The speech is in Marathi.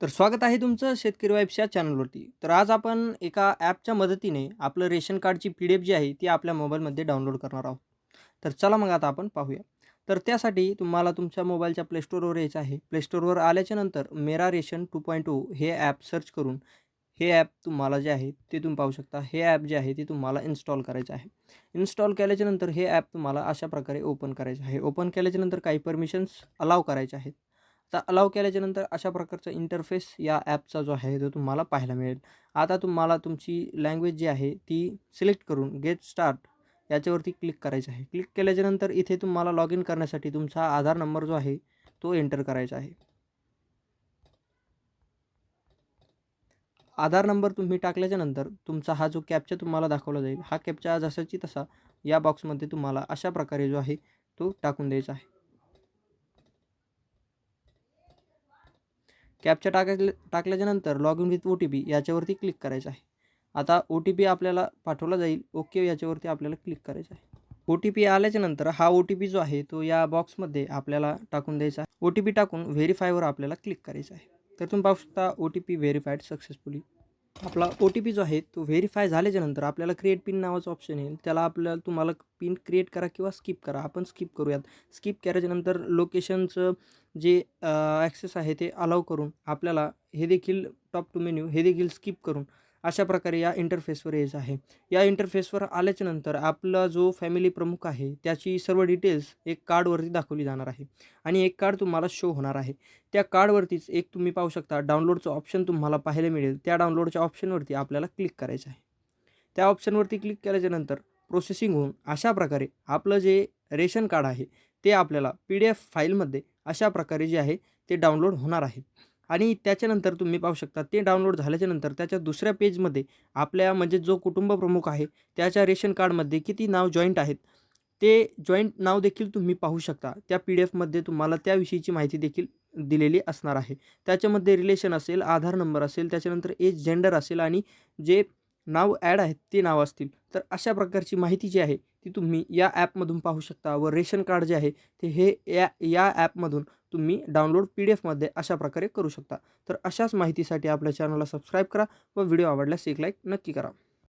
तर स्वागत आहे तुमचं शेतकरी वाईब्सच्या चॅनलवरती. तर आज आपण एका ॲपच्या मदतीने आपलं रेशन कार्डची पी डी एफ जी आहे ती आपल्या मोबाईलमध्ये डाउनलोड करणार आहोत. तर चला मग आता आपण पाहूया. तर त्यासाठी तुम्हाला तुमच्या मोबाईलच्या प्लेस्टोरवर यायचं आहे. प्लेस्टोरवर आल्याच्यानंतर Mera ration two point two हे ॲप सर्च करून हे ॲप तुम्हाला जे आहे ते तुम्ही पाहू शकता. हे ॲप जे आहे ते तुम्हाला इन्स्टॉल करायचं आहे. इन्स्टॉल केल्याच्यानंतर हे ॲप तुम्हाला अशा प्रकारे ओपन करायचं आहे. ओपन केल्याच्यानंतर काही परमिशन्स अलाव करायचे आहेत. आता अलाव केल्याच्यानंतर अशा प्रकारचा इंटरफेस या ॲपचा जो आहे तो तुम्हाला पाहायला मिळेल. आता तुम्हाला तुमची लँग्वेज जी आहे ती सिलेक्ट करून गेट स्टार्ट याच्यावरती क्लिक करायचं आहे. क्लिक केल्याच्यानंतर इथे तुम्हाला लॉग इन करण्यासाठी तुमचा आधार नंबर जो आहे तो एंटर करायचा आहे. आधार नंबर तुम्ही टाकल्याच्यानंतर तुमचा हा जो कॅपचा तुम्हाला दाखवला जाईल हा कॅपचा जसाची तसा या बॉक्समध्ये तुम्हाला अशा प्रकारे जो आहे तो टाकून द्यायचा आहे. कॅपच्या टाकल्या टाकल्याच्या नंतर log in with O T P याच्यावरती क्लिक करायचं आहे. आता ओ टी पी आपल्याला पाठवला जाईल. ओके याच्यावरती आपल्याला क्लिक करायचं आहे. ओ टी पी आल्याच्यानंतर हा ओ टी पी जो आहे तो या बॉक्समध्ये आपल्याला टाकून द्यायचा आहे. ओ टी पी टाकून व्हेरीफायवर आपल्याला क्लिक करायचं आहे. तर तुम्ही पाहू शकता O T P verified successfully आपला ओ टी पी जो आहे तो व्हेरीफाय झाल्याच्यानंतर आपल्याला क्रिएट पिन नावाचं ऑप्शन येईल. त्याला आपल्याला तुम्हाला पिन क्रिएट करा किंवा स्किप करा. आपण स्किप करूयात. स्किप केल्याच्यानंतर लोकेशनचं जे ॲक्सेस आहे ते अलाव करून आपल्याला हे देखील टॉप टू मेन्यू हे देखील स्किप करून अशा प्रकारे या इंटरफेसवर यायचं आहे. या इंटरफेसवर आल्याच्यानंतर आपला जो फॅमिली प्रमुख आहे त्याची सर्व डिटेल्स एक कार्डवरती दाखवली जाणार आहे. आणि एक कार्ड तुम्हाला शो होणार आहे. त्या कार्डवरतीच एक तुम्ही पाहू शकता डाउनलोडचं ऑप्शन तुम्हाला पाहायला मिळेल. त्या डाउनलोडच्या ऑप्शनवरती आपल्याला क्लिक करायचं आहे. त्या ऑप्शनवरती क्लिक केल्याच्यानंतर प्रोसेसिंग होऊन अशा प्रकारे आपलं जे रेशन कार्ड आहे ते आपल्याला पी डी एफ फाईलमध्ये अशा प्रकारे जे आहे ते डाउनलोड होणार आहे. आणि त्याच्यानंतर तुम्ही पाहू शकता ते डाउनलोड झाल्याच्यानंतर त्याच्या दुसऱ्या पेजमध्ये आपल्या म्हणजे जो कुटुंब प्रमुख आहे त्याच्या रेशन कार्डमध्ये किती नाव जॉईंट आहेत ते जॉईंट नाव देखील तुम्ही पाहू शकता. त्या पी डी एफमध्ये तुम्हाला त्याविषयीची माहिती देखील दिलेली असणार आहे. त्याच्यामध्ये रिलेशन असेल आधार नंबर असेल त्याच्यानंतर एज जेंडर असेल आणि जे नाव ॲड आहेत ते नाव असतील. तर अशा प्रकारची माहिती जी आहे ती तुम्ही या ॲपमधून पाहू शकता. व रेशन कार्ड जे आहे ते हे या या ॲपमधून तुम्ही डाउनलोड पी डी एफमध्ये अशा प्रकारे करू शकता. तर अशाच माहितीसाठी आपल्या चॅनलला सबस्क्राईब करा व व्हिडिओ आवडल्यास एक लाईक नक्की करा.